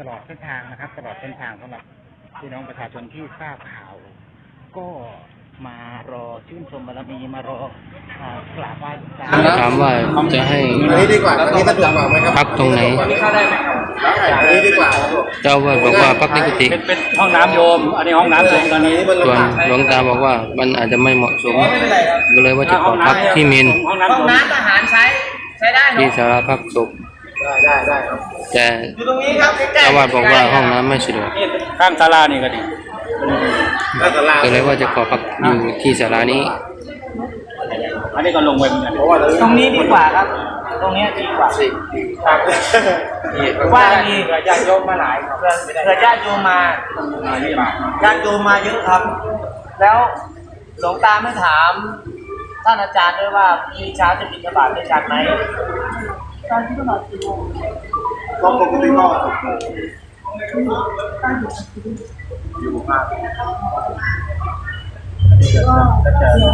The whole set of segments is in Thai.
ตลอดเส้นทางนะครับ ตลอดเส้นทางสำหรับพี่น้องประชาชนที่ทราบข่าว ก็มารอชื่นชมบารมีมารอ กราบไหว้หลวงตาถามว่าจะให้ อันนี้ดีกว่าอันนี้สะดวกกว่าไหมครับพักตรงไหนอันนี้ดีกว่าเจ้าอาวาสบอกว่าพักในกุฏิเป็นเป็นห้องน้ำโยม อันนี้ห้องน้ำโยมตอนนี้ส่วนหลวงตาบอกว่ามันอาจจะไม่เหมาะสมก็เลยว่าจะขอพักที่เมนห้องน้ำห้องโยมน้ำทหารใช้ใช้ได้ที่เนาะสาราพักศพได้ได้ได้ครับแต่อยู่ตรงนี้ครับใกล้ๆเจ้าอาวาสบอกว่าห้องน้ำไม่สะดวกนี่ข้างศาลานี่ก็ดีแล้วก็ลาก็เลยว่าจะขอพักอยู่ที่ศาลานี้ อันนี้ก็ลงไปเหมือนกันเพราะว่าตรงนี้ดีกว่าครับ ตรงนี้ดีกว่าสิครับนี่ว่ามีเผื่อญาติโยมมาหลายเผื่อเผื่อญาติโยมมาญาติโยมมาเยอะครับ แล้วหลวงตาไม่ถามท่านอาจารย์ด้วยว่ามีเช้าจะบิณฑบาตด้วยกันไหมก็ปกติก็อยู่มากก็หลว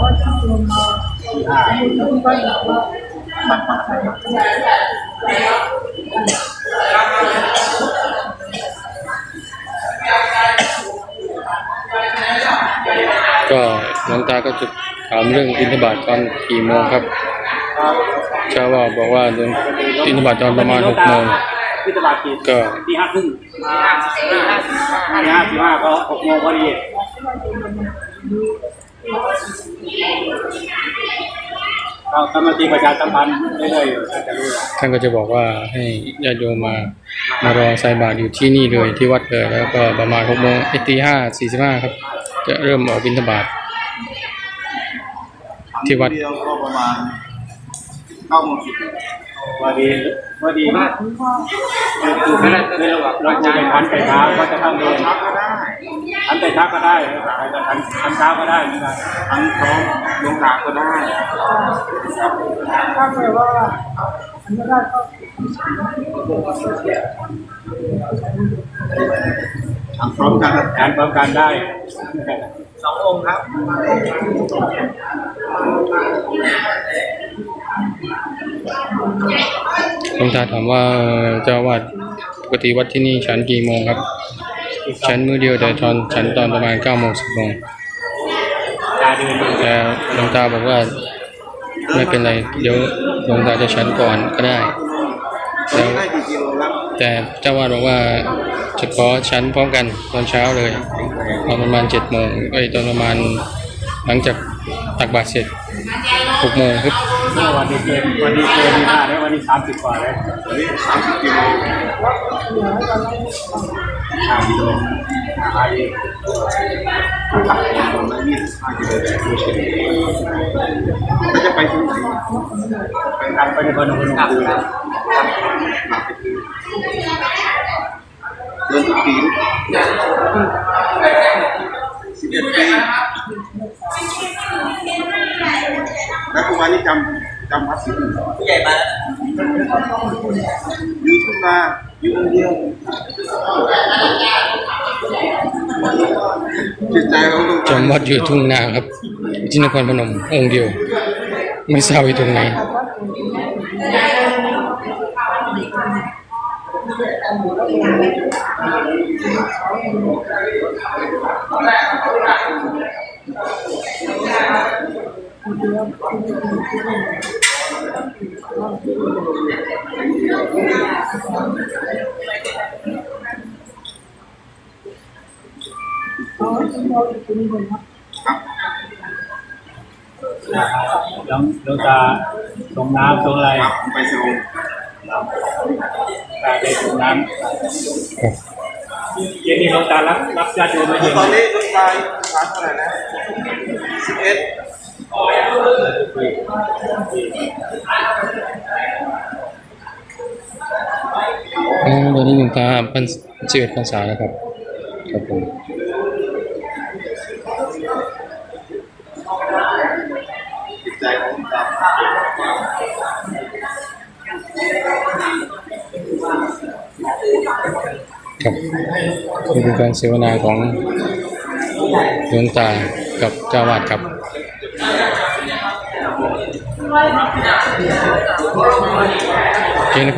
งตาก็จะถามเรื่องบิณฑบาตตอนกี่โมงครับเจ้าอาวาสบอกว่าเดินบิณฑบาตตอนประมาณหกโมงพิจารณากี่ก็ตีห้าครึ่งห้าสิบสี่ห้าสิบห้าตีห้าสิบห้าก็หกโมงพอดี เรากำลังตีประชาสัมพันธ์เรื่อยๆท่านจะรู้ท่านก็จะบอกว่าให้ญาติโยมมามารอใส่บาตรอยู่ที่นี่เลยที่วัดเลยแล้วก็ประมาณหกโมงเอ้ยตีห้าสี่สิบห้าครับ จะเริ่มออกบิณฑบาตที่วัดเดียวก็ประมาณ เก้าโมงสิบว่าดีว่าดีมากคือคือคือเรางเราจะไปทันไปเช้าก็จะต้องเดินพักก็ได้ทันไปเช้าก็ได้ทันทันเช้าก็ได้เหมือนกันทั้งพร้อมลงตาก็ไม่ได้ทำพร้อมกันทานพร้อมกันได้สององค์ครับ หลวงตาถามว่าเจ้าวาดปกติวัดที่นี่ฉันกี่โมงครับ ฉันมื้อเดียวแต่ตอนฉันตอนประมาณเก้าโมงสิบโมงแต่หลวงตาบอกว่าไม่เป็นไรเดี๋ยวหลวงตาจะฉันก่อนก็ได้แล้วแต่เจ้าวาดบอกว่าจะขอฉันพร้อมกันตอนเช้าเลย ตอนประมาณเจ็ดโมงไอ้ตอนประมาณหลังจาก ตักบาตรเสร็จหกโมงครับวันนี้เกินวันนี้เกินดีมากแล้ววันนี้สามสิบกว่าแล้ววันนี้สามสิบกิโลสามกิโลไปประมาณยี่สิบห้ากิโลก็จะไปที่ไหนไปกันไปในคนคนกลับนะเดินปีสิบเอ็ดปี แล้วคุณวานี่จำจำพัดสิบผู้ใหญ่มาอยู่ทุ่งนาอยู่คนเดียวจิตใจของลูกจำวัดอยู่ทุ่งนาครับที่นครพนมองค์เดียว ไม่ทราบอยู่ตรงไหน ลวงหลวงตาส่งน้ำส่งอะไรไปสรุปตาได้ส่งน้ำเย็นนี้ลงตารับรับญาติโยมมาเย็นตอนนี้ลูกชาฐานเท่าไหร่นะสิบเอ็ด อ๋อตอนนี้หลวงตาพันสิบเอ็ดพรรษาแล้วครับ ครับผมครับนี่เป็นการเสวนาของหลวงตากับเจ้าวาดครับ กินครับ